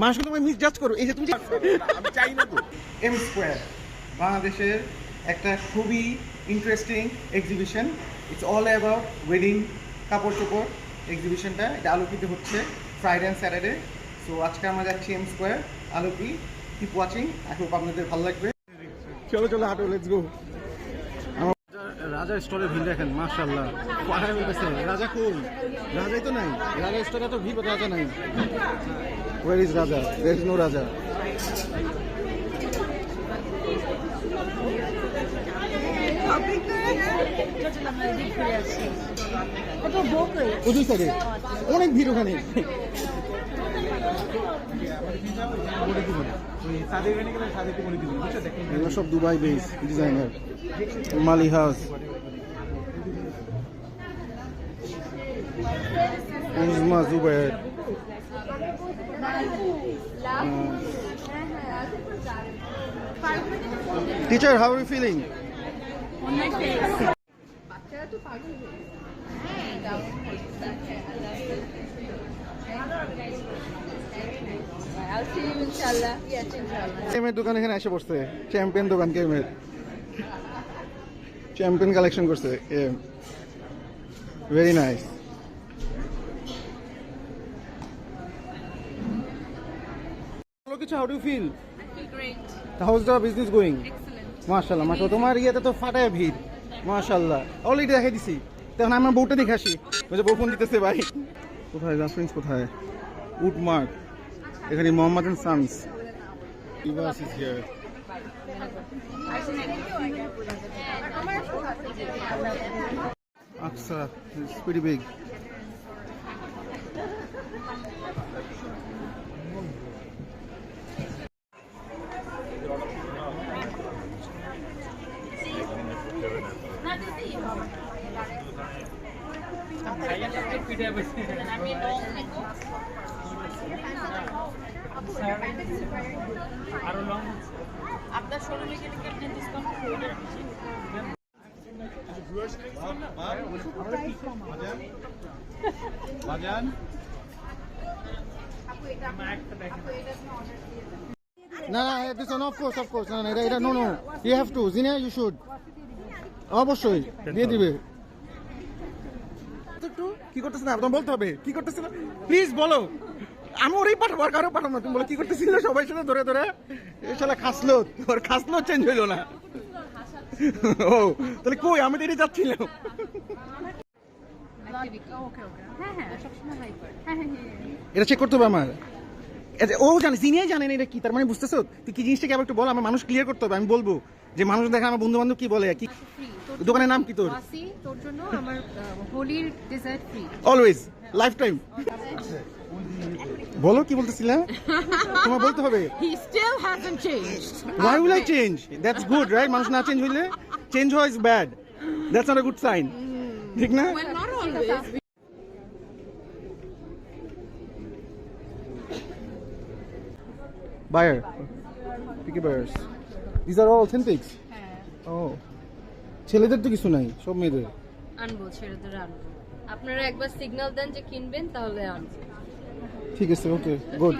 মানুষকে তুমি মিসজাজ করো এই যে তুমি আমি চাই না তো। এম স্কোয়ার বাংলাদেশের একটা খুবই interesting exhibition it's all about wedding কাপড় চোপড় এক্সিবিশনটা এটা আলোকিতে হচ্ছে ফ্রাইডে অ্যান্ড স্যাটারডে সো আজকে আমরা যাচ্ছি এম স্কোয়ার আলোকি। কিপ ওয়াচিং আই হোপ আপনাদের ভালো লাগবে। চলো চলো হাঁটো লেটস গো রাজা স্টোরে ভিড় দেখেন মাশাল্লাহ পাহাড়ে রাজা কই? রাজাই তো নাই। রাজা স্টোরে তো ভিড় রাজা নাই। ওয়ার ইজ রাজা? দের ইজ নো রাজা। অনেক ভিড় ওখানে। সব Dubai base designer money house Uzma Zubair teacher how are you feeling. কেমের দোকান এখানে এসে পড়ছে চ্যাম্পিয়ন দোকান কেমের চ্যাম্পিয়ন কালেকশন করছে ভেরি নাইস ভালো কিছু how do feel Great. How's the business going Excellent. মাশাল্লাহ মাশাল্লাহ তোমার ইয়েতে তো ফাটায় ভিড়। মাশাল্লাহ অলরেডি দেখে দিছি। তখন আমার বউটা দেখে আসি। যে বউ ফোন দিতেছে ভাই। কোথায় রেফারেন্স কোথায়? উড মার্ক এখানে মোহাম্মদ এন্ড সানস ইভাস ইজ হিয়ার আচ্ছা ইটস প্রিটি বিগ আপনার শোরুমে গেলে কি আপনি ডিসকাউন্ট না না this of course of course না না এটা এটা no no you have to জিনে ইউ শুড অবশ্যই দিয়ে দিবে। একটু কি করতেছ না বলতে হবে। কি করতেছিল? প্লিজ বলো। আমি ওরই পাঠাবো, আর কারও পাঠাবো তুমি বলো, কি করতেছিল? সবাই সাথে ধরে ধরে খাসলো। ওর খাসলো চেঞ্জ হইল না। ও, তাহলে কই? আমি তো যাচ্ছিলাম এটা চেক করতে হবে আমার। ও জানে জিনিয়াই জানে না এটা কি, তার মানে বুঝতেছো? তুই কি জিনিসটাকে আবার একটু বল, আমার মানুষ ক্লিয়ার করতে হবে, আমি বলব। যে মানুষ দেখে আমার বন্ধু বান্ধব কি বলে, কি দোকানের নাম কি তোর? ওয়াসি তোর জন্য আমার হোলির dessert free always life time বলো কি বলতেছিলে? তোমার বলতে হবে। He still hasn't changed why will I change that's good right মানুষ না চেঞ্জ হইলে চেঞ্জ হওয়া is bad that's not a good sign ঠিক না? Well, not always. Buyer picky buyers this are all অথেন্টিক্স হ্যাঁ। ও ছেলেদের তো কিছু নাই সব মেয়েদের। আনব ছেড়ে ধরে আনব। আপনারা একবার সিগন্যাল দেন যে কিনবেন তাহলে আনব। ঠিক আছে ওকে গুড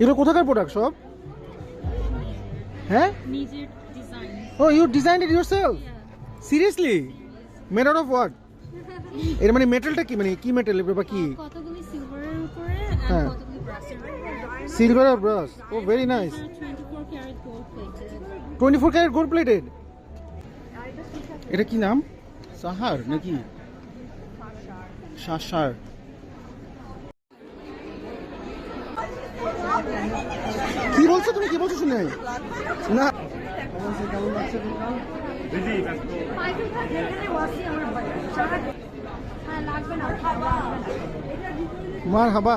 এগুলো কোথাকার প্রোডাক্ট সব? হ্যাঁ? নিজের design O you design it yourself seriously made out of what এর মানে মেটালটা কি? মানে কি মেটাল বা কি? হ্যাঁ। and কতগুলি ব্রাসের সিলভার আর ব্রাশ ও very nice 24 carat gold plated twenty four carat gold plated এটা কি নাম? সাহার নাকি? শাসার কি বলছো তুমি? কি বলছো শুনে? না। মার হাবা।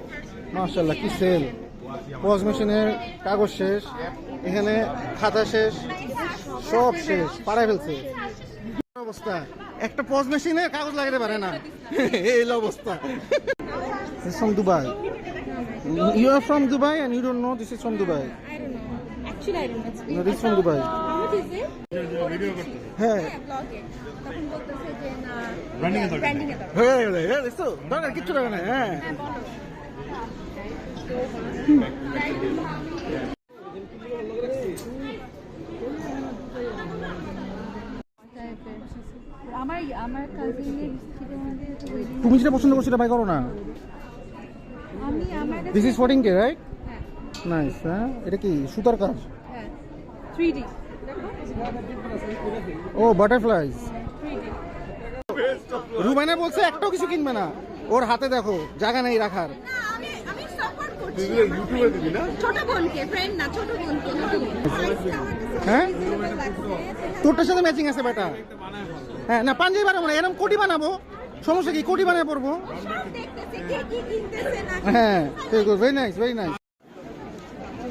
মাশাল্লাহ কি সেল পজ মেশিনের কাগজ শেষ এখানে খাতা শেষ সব শেষ পাড়ায় ফেলছে অবস্থা একটা পজ মেশিনে কাগজ লাগাতে পারে না এই অবস্থা from Dubai you are from Dubai and you don't know this is from Dubai I don't know. Actually, I don't know. No, this is from Dubai. What is it? হ্যাঁ হ্যাঁ, এ। বলতেছে যে না, দরকার হয়ে হ্যাঁ দরকার কিচ্ছু হ্যাঁ হ্যাঁ। আমার আমার কাজিনের তুমি যেটা পছন্দ করছ সেটা বাই করো না? আমি আমার this is fourteen K right হ্যাঁ। নাইস হ্যাঁ? এটা কি সুতার কাজ? হ্যাঁ 3D ও বাটারফ্লাইজ 3D রুমাইনা বলছে একটাও কিছু কিনবে না। ওর হাতে দেখো জায়গা নেই রাখার না আমি আমি সাপোর্ট করছি ইউটিউবে দিবি না? ছোট বোনকে ফ্রেন্ড না ছোট বোনকে হ্যাঁ? তোরটার সাথে ম্যাচিং আছে বেটা। হ্যাঁ না পাঞ্জাবি বানাবো না এরকম কোটি বানাবো। সমস্যা কি? কোটি বানায় পড়ব কি কিনতেছে না হ্যাঁ ভেরি নাইস ভেরি নাইস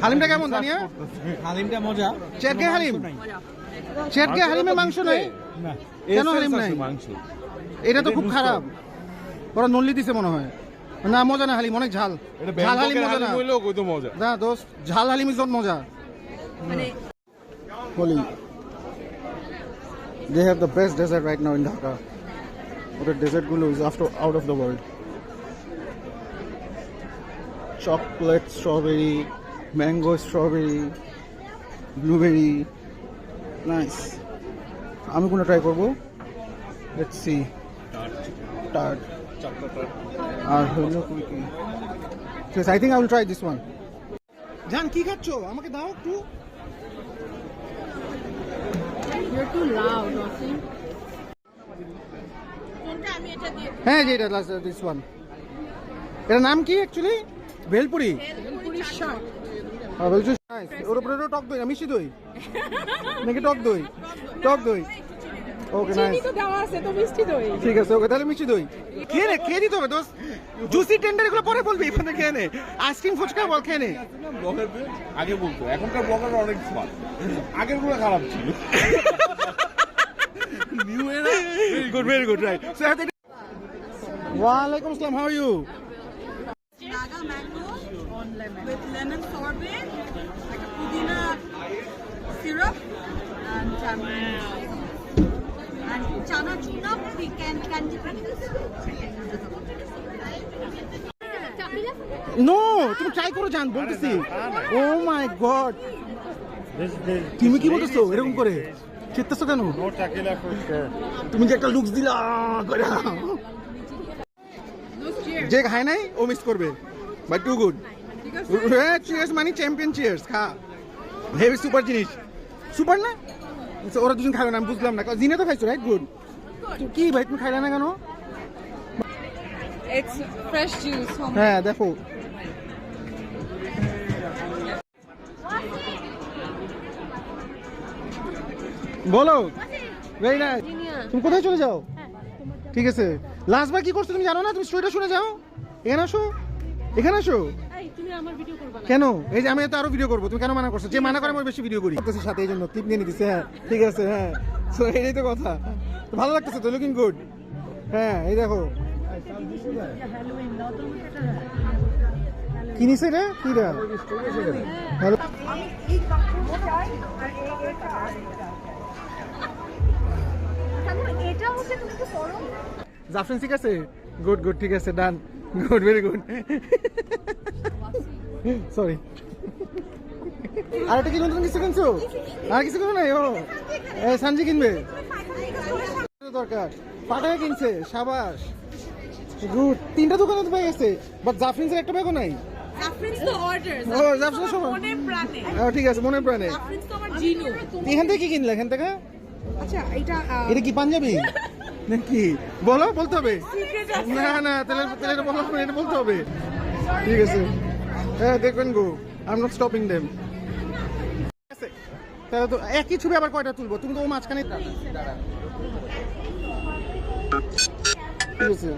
হালিমটা কেমন জানিয়া হালিমটা মজা। চেটকে হালিম? চেটকে হালিমে মাংস নাই? না কেন হালিম নাই? মাংস। এটা তো খুব খারাপ। ওরা নল্লি দিছে মনে হয়। না মজা না হালিম অনেক ঝাল। ঝাল হালিম মজা না। মজা। না দোস্ত ঝাল হালিম ইজ নট মজা holy they have the best dessert right now in Dhaka ওদের ডেজার্টগুলো is after out of the world chocolate strawberry mango strawberry blueberry nice আমি কোনটা ট্রাই করব? লেটস সি টার্ট আর কি? ঠিক I think I will try this one জান কি খাচ্ছ? আমাকে দাও একটু। হ্যাঁ যে এটা লাস্ট দিস ওয়ান এটার নাম কি অ্যাকচুয়ালি ভেলপুরি। পুরি হ্যাঁ ভেলপুরি নাইস ওর উপরে টক দই না মিষ্টি দই? নাকি টক দই? টক দই। ওকে নাইস তো দেওয়া আছে তো মিষ্টি দই। ঠিক আছে ওকে তাহলে মিষ্টি দই। খেয়ে নে খেয়ে দিতে হবে দোস্ত। জুসি টেন্ডার এগুলো পরে বলবি এখানে খেয়ে নে। আইসক্রিম ফুচকা বল খেয়ে নে। আগে বলতো এখনকার ব্লগার অনেক স্মার্ট আগেরগুলো খারাপ ছিল। নিউ এরা good very good right so ওয়ালাইকুম আসসালাম how are you Naga mango with lemon sorbet, like a pudina syrup, and um, pecan candy no তুমি ট্রাই করো জান বলতেছি। ও মাই গড তুমি কি বলতেছো? এরকম করে? চিত্তাছো কেন? তুমি যে একটা লুকস দিলা যে খায় নাই ও মিস করবে। বাই টু গুড চিয়ার্স মানে চ্যাম্পিয়ন চিয়ার্স খা। হেভি সুপার জিনিস। সুপার না? ওরা দুজন খাবে না আমি বুঝলাম না। জিনে তো খাইছো রাইট গুড কি ভাই তুমি খাইলে না কেন. হ্যাঁ দেখো। বলো। ভেরি নাইস তুমি কোথায় চলে যাও? ঠিক আছে। লাস্ট বার কি করছ তুমি জানো না? তুমি স্টোরিটা শুনে যাও। এখানে আসো। এখানে আসো। তুমি আমার ভিডিও করবা না। কেন? এই যে আমি তো আরও ভিডিও করব। তুমি কেন মানা করছ? যে মানা করে আমি বেশি ভিডিও করি। করতেছি সাথে এই জন্য ক্লিপ নিয়ে নিতেছে হ্যাঁ ঠিক আছে হ্যাঁ। তো এটাই তো কথা। তো ভালো লাগতেছে তো লুকিং গুড হ্যাঁ এই দেখো। কি নিছে রে কি রে হ্যালো এটা? হচ্ছে তুমি তো পড়ো জাফরিন ঠিক আছে? গুড গুড ঠিক আছে done good very good sorry আর একটা কি নতুন কিছু কিনছো? আর কিছু কিনো নাই ও। সানজি কিনবে। দরকার। পাটায় কিনছে সাবাস গুড তিনটা দোকানে তো পেয়ে গেছে বাট জাফরিনসের একটা ব্যাগও নাই। ঠিক আছে মনে প্রাণে। এখান থেকে কি কিনলে? এখান থেকে? আচ্ছা এটা এটা কি পাঞ্জাবি? নাকি? বলো বলতে হবে। না না তাহলে তাহলে এটা বলো এটা বলতে হবে। ঠিক আছে। হ্যাঁ দেখবেন গো। I am not stopping them তাহলে তো একই ছবি আবার কয়টা তুলবো? তুমি তো ও মাঝখানে ঠিক আছে।